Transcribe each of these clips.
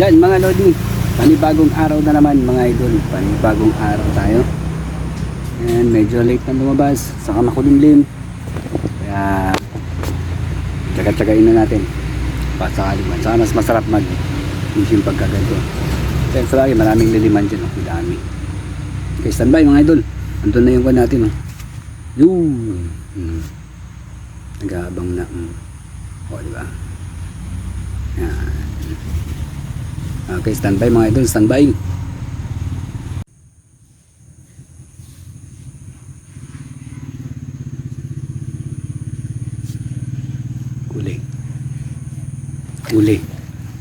Yan mga Lodi, panibagong araw na naman mga idol. Panibagong araw tayo. And medyo late na lumabas, saka makulimlim. Kaya tsaga-tsagain na natin. Pasakali man. Saka mas masarap mag fishing pagkaganto. Kaya sa lagi, maraming liliman dyan. Oh. Dami. Okay, standby mga idol. Andun na yung kwan natin. Oh. Yun. Hmm. Nag-aabang na. Hmm. O, di ba? Yan. Okay, standby mga idol, standby. Huli. Huli.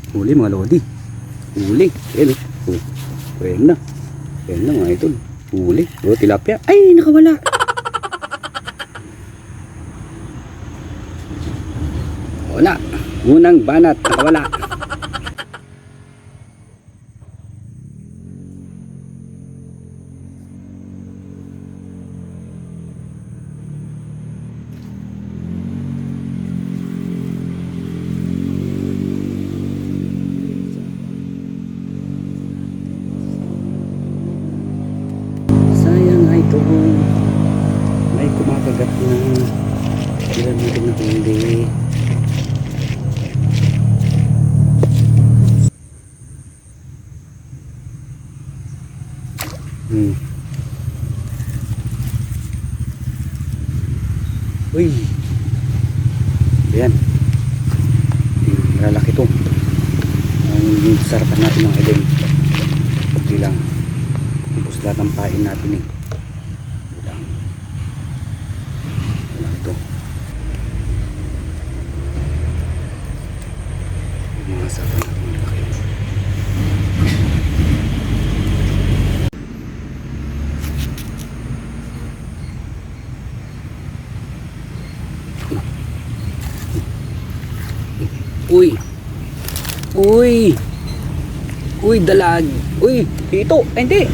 Huli mga lodi. Huli. Ayan oh. Oh. Ayan na. Ayan na mga idol. Huli. Oh, tilapia. Ay, nakawala. Wala. Unang banat, nakawala. Uy. Ayan. Malalaki to. Ang sarapan natin ng edeng. Pagdi lang. Tapos lahat ng pain natin eh. Walang. Walang ito. Yung Mga sarapan natin ng laki. Uy. Uy. Uy, dalag. Uy, dito. Ay, hindi.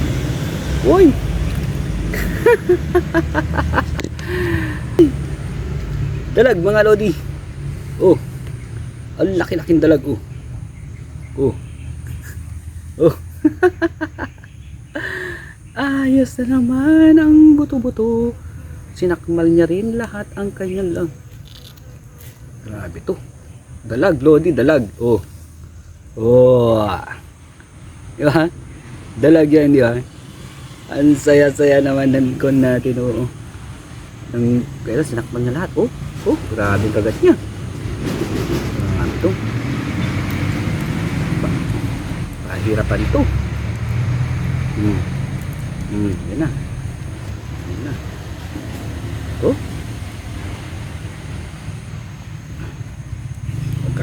Uy. dalag, mga lodi. Oh. Ang laki-laking dalag, oh. Oh. Oh. Ayos na naman ang buto-buto. Sinakmal niya rin lahat ang kanyang lang. Grabe to. Dalag, Lodi, dalag. Oh. Oh. Di? Dalag yan, di ba? Ang saya-saya naman ng kon natin, oo. Ang, kaya sinakman niya lahat, oh. Oh, grabe kagat niya. Grabe to. Pa- Pahirapan ito. Hmm. Hmm, yan na. Yan na. Oh.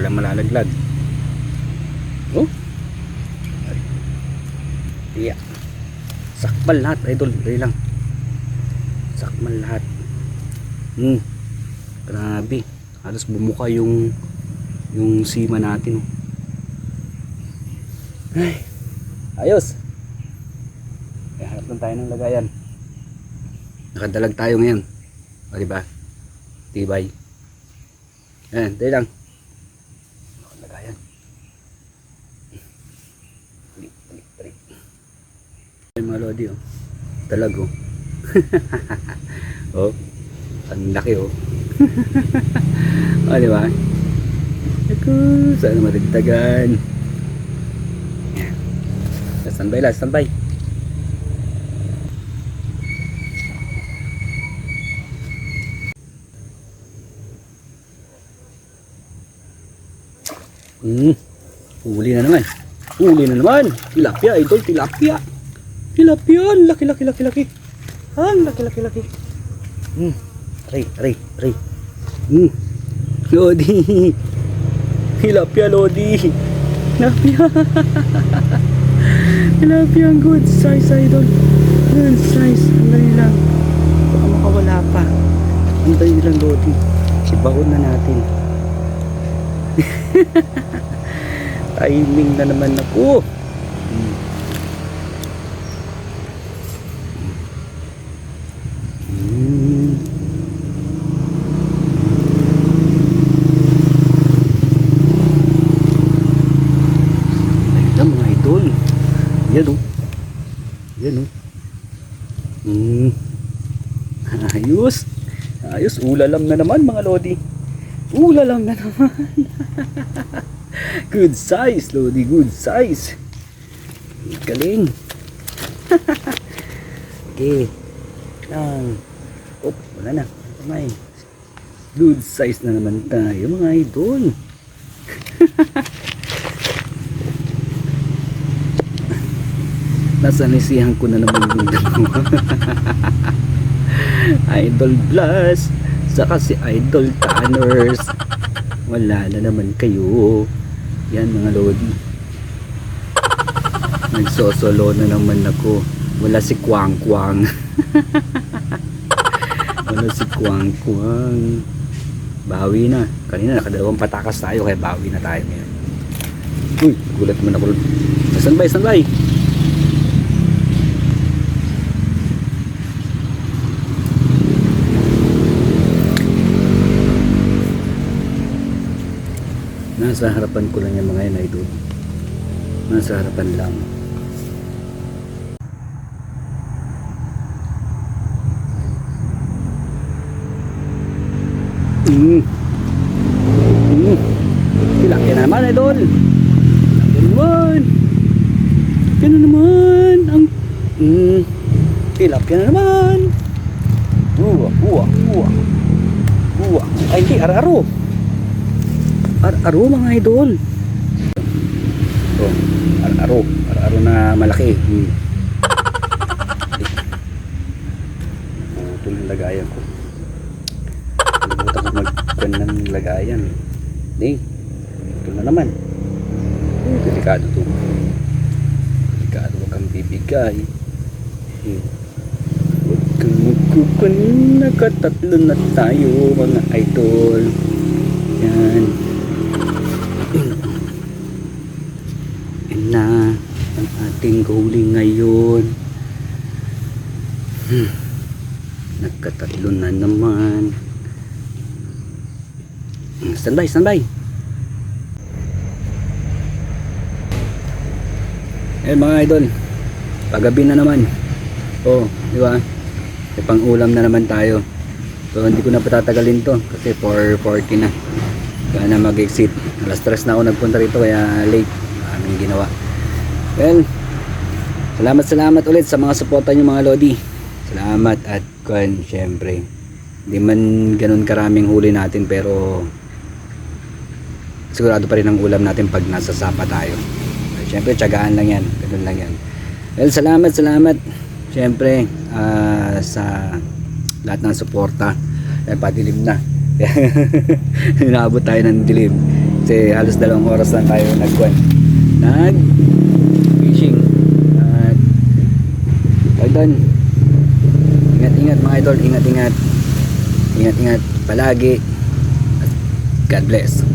Lang malalaglag. Oh. Ay. Iya. Sakmal lahat, idol. Dali lang. Sakmal lahat. Hmm. Grabe. Halos bumuka yung yung sima natin. Oh. Ay. Ayos. Kaya harap lang tayo ng lagayan. Nakadalag tayo ngayon. O, diba? Tibay. Ayan, dali lang. Lagayan. Dali, dali, dali. Oh. Talag, oh. oh. Ang laki, oh. oh, di ba? Ako, sana madagdagan. Standby lang, standby. Hmm. Huli na naman. Huli na naman. Tilapia, idol, tilapia. Tilapia, laki, laki, laki, laki. Ang laki, laki, laki. Hmm. Aray, aray, aray. Hmm. Lodi. Tilapia, Lodi. Tilapia. Tilapia, ang good size, idol. Good size. Ang dali lang. Baka makawala pa. Ang dali lang, Lodi. Ibaon na natin. Timing na naman ako. Hmm. Yan o. Yan o. Mm. Ayos. Ayos. Ulalam na naman mga Lodi. Ulalam na naman. good size Lodi. Good size. Galing. okay. Lang. Oh, wala na. Kamay. Good size na naman tayo mga idol. Nasa nisihan ko na naman yung dalawa. Idol Blast saka si Idol Tanners. Wala na naman kayo. Yan mga lodi nagsosolo na naman ako. Wala si Kwang Kwang. Wala si Kwang Kwang. Bawi na. Kanina nakadalawang patakas tayo kaya bawi na tayo ngayon. Uy gulat man ako. Standby standby Nasa harapan ko lang yung mga yan, idol. Nasa harapan lang. Mm. Mm. Na naman, idol. Tilapia naman. Na naman. Ang... Mm. Tilapia na naman. Uwa, uwa, uwa. Uwa. Ay, hindi, araro. Ar-aro mga idol. Ito, ar-aro. Ar-aro na malaki. Hmm. Ito yung lagayan ko. Nalimutan ko magkuhan ng lagayan. Hindi. Ito na naman. Hmm, delikado to. Delikado wag kang bibigay. Hmm. Huwag kang magkukuhan. Nakatatlo na tayo mga idol. Yan. Yan na ang ating huli ngayon. Hmm. Nagkatatlo na naman. Hmm, Standby, standby. Eh mga idol, paggabi na naman. Oh, di ba? May pang ulam na naman tayo. So hindi ko na patatagalin to kasi 4.40 na. Kaya na mag-exit. Alas 3 na ako nagpunta rito kaya late. Maraming ginawa. Well, salamat salamat ulit sa mga suporta nyo mga Lodi. Salamat at kwan syempre. Hindi man ganun karaming huli natin pero sigurado pa rin ang ulam natin pag nasa sapa tayo. Syempre tiyagaan lang yan. Ganun lang yan. Well, salamat salamat. Syempre ah, sa lahat ng suporta eh patilim na inaabot tayo ng dilim kasi halos dalawang oras lang tayo nagkuhan nag fishing. At pagdan ingat ingat mga idol. Ingat ingat. Ingat ingat palagi. God bless